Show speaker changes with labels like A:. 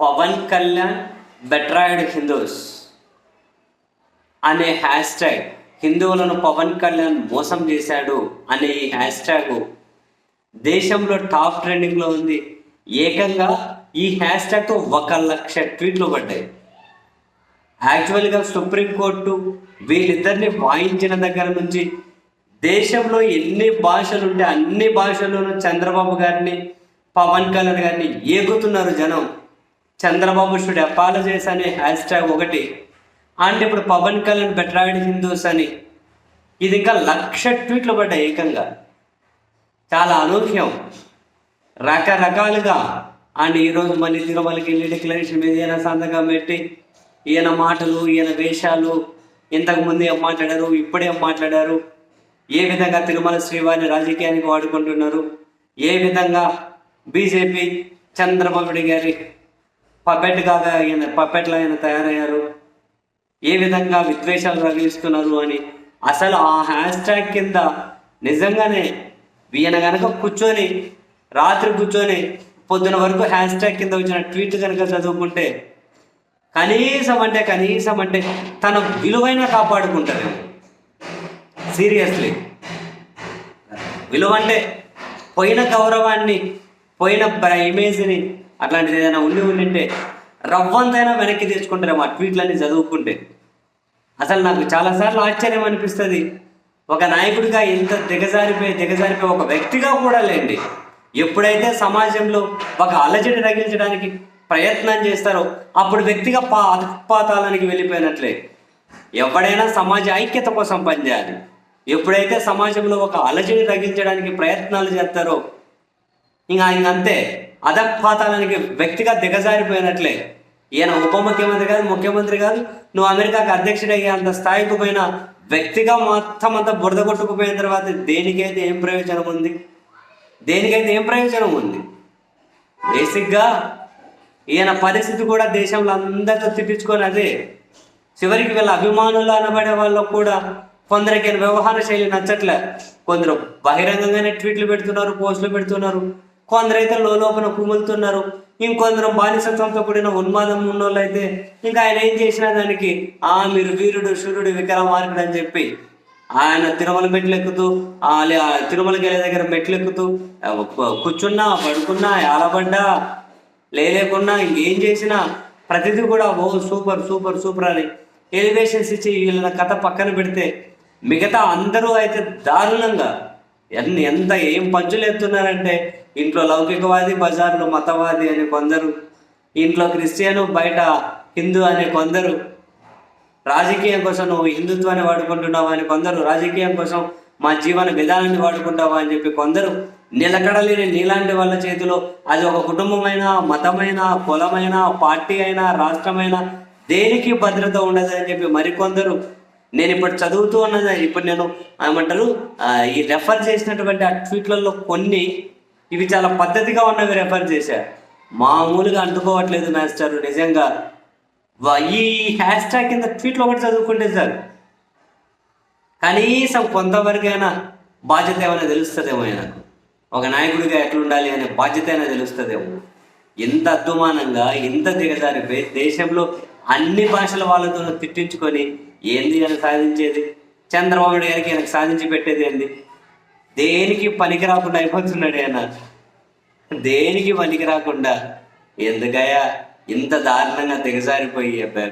A: Pawan Kalyan betrayed Hindus అనే hashtag హిందువులను పవన్ కళ్యాణ్ మోసం చేశాడు అనే ఈ హ్యాష్ ట్యాగ్ దేశంలో టాప్ ట్రెండింగ్లో ఉంది. ఏకంగా ఈ హ్యాష్ ట్యాగ్తో ఒక లక్ష ట్వీట్లు పడ్డాయి. యాక్చువల్గా సుప్రీంకోర్టు వీళ్ళిద్దరిని వాయించిన దగ్గర నుంచి దేశంలో ఎన్ని భాషలు ఉంటే అన్ని భాషల్లోనూ చంద్రబాబు గారిని పవన్ కళ్యాణ్ గారిని ఏగుతున్నారు జనం. చంద్రబాబు షుడ్ అపాలజైస్ అనే హ్యాష్ ట్యాగ్ ఒకటి. అండ్ ఇప్పుడు పవన్ కళ్యాణ్ బెట్రాయిడ్ హిందూస్ అని. ఇది ఇంకా లక్ష ట్వీట్లు పడ్డాయి ఏకంగా. చాలా అనూహ్యం. రకరకాలుగా. అండ్ ఈరోజు మళ్ళీ తిరుమలకి వెళ్ళి డిక్లరేషన్ మీద ఈయన సంతకం పెట్టి ఈయన మాటలు ఈయన వేషాలు ఇంతకుముందు ఏం మాట్లాడారు ఇప్పుడేం మాట్లాడారు ఏ విధంగా తిరుమల శ్రీవారిని రాజకీయానికి వాడుకుంటున్నారు ఏ విధంగా బీజేపీ చంద్రబాబు గారి పపెట్ ఆయన పపెట్లో ఆయన తయారయ్యారు. ఏ విధంగా విద్వేషాలు రగిలిస్తున్నారు అని అసలు ఆ హ్యాష్ ట్యాగ్ కింద నిజంగానే ఈయన కనుక కూర్చొని రాత్రి కూర్చొని పొద్దున వరకు హ్యాష్ ట్యాగ్ కింద వచ్చిన ట్వీట్ కనుక చదువుకుంటే కనీసం అంటే కనీసం అంటే తన విలువైన కాపాడుకుంటారు. సీరియస్లీ విలువ అంటే పోయిన గౌరవాన్ని పోయిన ఇమేజ్ని అట్లాంటిది ఏదైనా ఉండి ఉండింటే రవ్వంతైనా వెనక్కి తెచ్చుకుంటారేమో ఆ ట్వీట్లన్నీ చదువుకుంటే. అసలు నాకు చాలాసార్లు ఆశ్చర్యం అనిపిస్తుంది. ఒక నాయకుడిగా ఎంత దిగజారిపోయి దిగజారిపోయి ఒక వ్యక్తిగా కూడా లేండి. ఎప్పుడైతే సమాజంలో ఒక అలజడి రగిల్చడానికి ప్రయత్నం చేస్తారో అప్పుడు వ్యక్తిగా పా అధపాతాలానికి వెళ్ళిపోయినట్లే. ఎవడైనా సమాజ ఐక్యత కోసం పనిచేయాలి. ఎప్పుడైతే సమాజంలో ఒక అలజడి తగ్గించడానికి ప్రయత్నాలు చేస్తారో ఇంకా ఇంకంతే. అంతే అధపాతాలానికి వ్యక్తిగా దిగజారిపోయినట్లే. ఈయన ఉప ముఖ్యమంత్రి కాదు ముఖ్యమంత్రి కాదు నువ్వు అమెరికాకు అధ్యక్షుడయ్యే అంత స్థాయికి పోయిన వ్యక్తిగా మొత్తం అంతా బురద కొట్టుకుపోయిన తర్వాత దేనికైతే ఏం ప్రయోజనం ఉంది? దేనికైతే ఏం ప్రయోజనం ఉంది? బేసిక్గా ఈయన పరిస్థితి కూడా దేశంలో అందరితో తిప్పించుకొని అదే చివరికి వీళ్ళ అభిమానులు అనబడే వాళ్ళకు కూడా కొందరికి వ్యవహార శైలి నచ్చట్లే. కొందరు బహిరంగంగానే ట్వీట్లు పెడుతున్నారు పోస్టులు పెడుతున్నారు. కొందరైతే లోపల కుములుతున్నారు. ఇంకొందరు బానిసత్వంతో కూడిన ఉన్మాదం ఉన్నోళ్ళు అయితే ఇంకా ఆయన ఏం చేసినా దానికి ఆ మీరు వీరుడు సూర్యుడు విక్రమార్కుడు అని చెప్పి ఆయన తిరుమల మెట్లు ఎక్కుతూ ఆ తిరుమల ఆ తిరుమలకి వెళ్ళే దగ్గర మెట్లు ఎక్కుతూ కూర్చున్నా పడుకున్నా ఆలబడ్డా లేలేకున్నా ఇంకేం చేసినా ప్రతిదీ కూడా ఓ సూపర్ సూపర్ సూపర్ అని ఎలివేషన్స్ ఇచ్చి వీళ్ళ కథ పక్కన పెడితే మిగతా అందరూ అయితే దారుణంగా ఎంత ఏం పంచులు ఎత్తున్నారంటే ఇంట్లో లౌకికవాది బజార్లో మతవాది అని కొందరు ఇంట్లో క్రిస్టియను బయట హిందూ అని కొందరు రాజకీయం కోసం నువ్వు హిందుత్వాన్ని వాడుకుంటున్నావు అని కొందరు రాజకీయం కోసం మా జీవన విధానాన్ని వాడుకుంటావా అని చెప్పి కొందరు నిలకడలేని నీలాంటి వాళ్ళ చేతిలో అది ఒక కుటుంబమైన మతమైన కులమైన పార్టీ అయినా రాష్ట్రమైన దేనికి భద్రత ఉండదు అని చెప్పి మరికొందరు నేను ఇప్పుడు చదువుతూ ఉన్నది ఇప్పుడు నేను ఏమంటారు ఈ రెఫర్ చేసినటువంటి ఆ ట్వీట్లలో కొన్ని ఇవి చాలా పద్ధతిగా ఉన్నవి రెఫర్ చేశారు మామూలుగా అందుకోవట్లేదు మాస్టర్ నిజంగా. ఈ హ్యాష్ ట్యాగ్ కింద ట్వీట్లు ఒకటి చదువుకుంటే సార్ కనీసం కొంతవరకైనా బాధ్యత ఏమైనా తెలుస్తుందేమో నాకు ఒక నాయకుడిగా ఎట్లుండాలి అనే బాధ్యత అయినా తెలుస్తుందేమో. ఇంత అద్దుమానంగా ఇంత దిగజారిపోయి దేశంలో అన్ని భాషల వాళ్ళతో తిట్టించుకొని ఏంది అని సాధించేది? చంద్రబాబు నాయుడు గారికి ఆయనకు సాధించి పెట్టేది ఏంది? దేనికి పనికి రాకుండా అయిపోతున్నాడు ఆయన దేనికి పనికి రాకుండా ఎందుకయ్యా? ఇంత దారుణంగా దిగజారిపోయి అబ్బే,